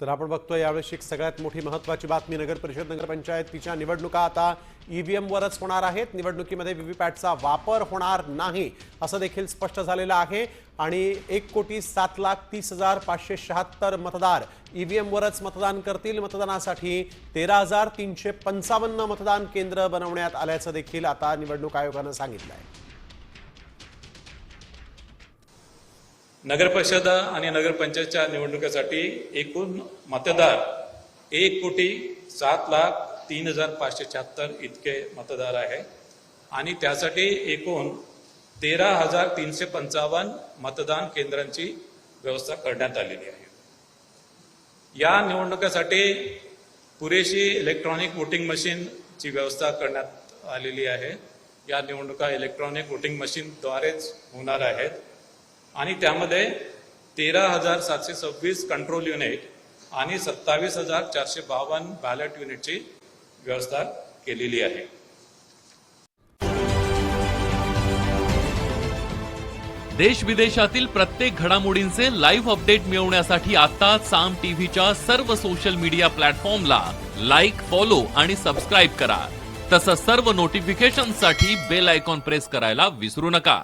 तर आपण बघतोय यावेळी एक सगळ्यात मोठी महत्वाची बातमी. नगर परिषद नगरपंचायतीच्या निवडणुका आता ईव्हीएमवरच होणार आहेत. निवडणुकीमध्ये व्हीव्हीपॅटचा वापर होणार नाही असं देखील स्पष्ट झालेलं आहे. आणि एक कोटी सात लाख तीस हजार पाचशे शहात्तर मतदार ईव्हीएमवरच मतदान करतील. मतदानासाठी तेरा हजार तीनशे पंचावन्न मतदान केंद्र बनवण्यात आल्याचं देखील आता निवडणूक आयोगानं सांगितलं आहे नगरपरिषद आणि नगरपंचायतच्या निवडणुकीसाठी एकूण मतदार एक कोटी सात लाख तीन हजार पाचशे शहात्तर इतके मतदार आहे. आणि त्यासाठी एकूण तेरा हजार तीनशे पंचावन्न मतदान केंद्रांची व्यवस्था करण्यात आलेली आहे. या निवडणुकीसाठी पुरेशी इलेक्ट्रॉनिक वोटिंग मशीनची व्यवस्था करण्यात आलेली आहे. या निवडणुका इलेक्ट्रॉनिक वोटिंग मशीनद्वारेच होणार आहेत. आणि त्यामध्ये तेरा हजार सातशे सव्वीस कंट्रोल युनिट आणि सत्तावीस हजार चारशे बावन्न बॅलेट युनिटची व्यवस्था केलेली आहे. देश विदेशातील प्रत्येक घडामोडींचे लाईव्ह अपडेट मिळवण्यासाठी आता साम टीव्हीच्या सर्व सोशल मीडिया प्लॅटफॉर्मला लाईक फॉलो आणि सबस्क्राईब करा. तसंच सर्व नोटिफिकेशनसाठी बेल आयकॉन प्रेस करायला विसरू नका.